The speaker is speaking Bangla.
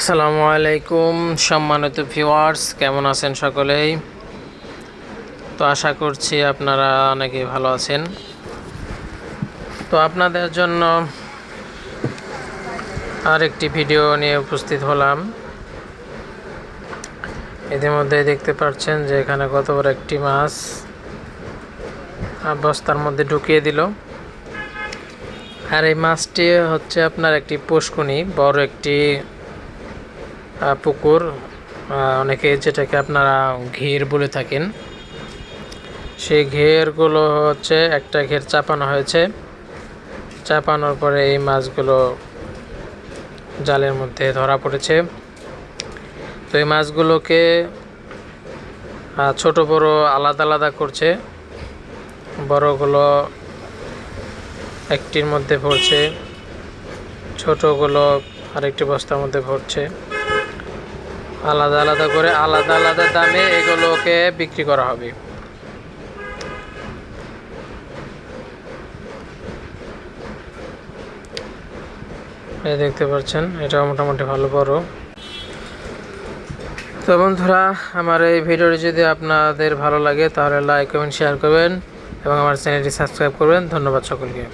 আসসালামু আলাইকুম, সম্মানিত ভিউয়ার্স কেমন আছেন সকলেই? তো আশা করছি আপনারা অনেকেই ভালো আছেন। তো আপনাদের জন্য আরেকটি ভিডিও নিয়ে উপস্থিত হলাম। ইতিমধ্যে দেখতে পাচ্ছেন যে এখানে কত বড় একটি মাছ বস্তার মধ্যে ঢুকিয়ে দিল। আর এই মাছটি হচ্ছে আপনার একটি পুষ্কুনি বড় একটি পুকুর অনেকে যেটাকে আপনারা ঘের বলে থাকেন। সেই ঘেরগুলো হচ্ছে একটা ঘের চাপানো হয়েছে। চাপানোর পরে এই মাছগুলো জালের মধ্যে ধরা পড়েছে। তো এই মাছগুলোকে ছোট, বড়, আলাদা আলাদা করছে। বড়গুলো একটির মধ্যে ভরছে, ছোটগুলো আরেকটি বস্তার মধ্যে ভরছে। আলাদা আলাদা করে আলাদা আলাদা দামে এগুলোকে বিক্রি করা হবে। এই দেখতে পাচ্ছেন এটা মোটামুটি ভালো বড়। তো বন্ধুরা, আমার এই ভিডিওটি যদি আপনাদের ভালো লাগে, তাহলে লাইক কমেন্ট শেয়ার করবেন এবং আমার চ্যানেলটি সাবস্ক্রাইব করবেন। ধন্যবাদ সকলকে।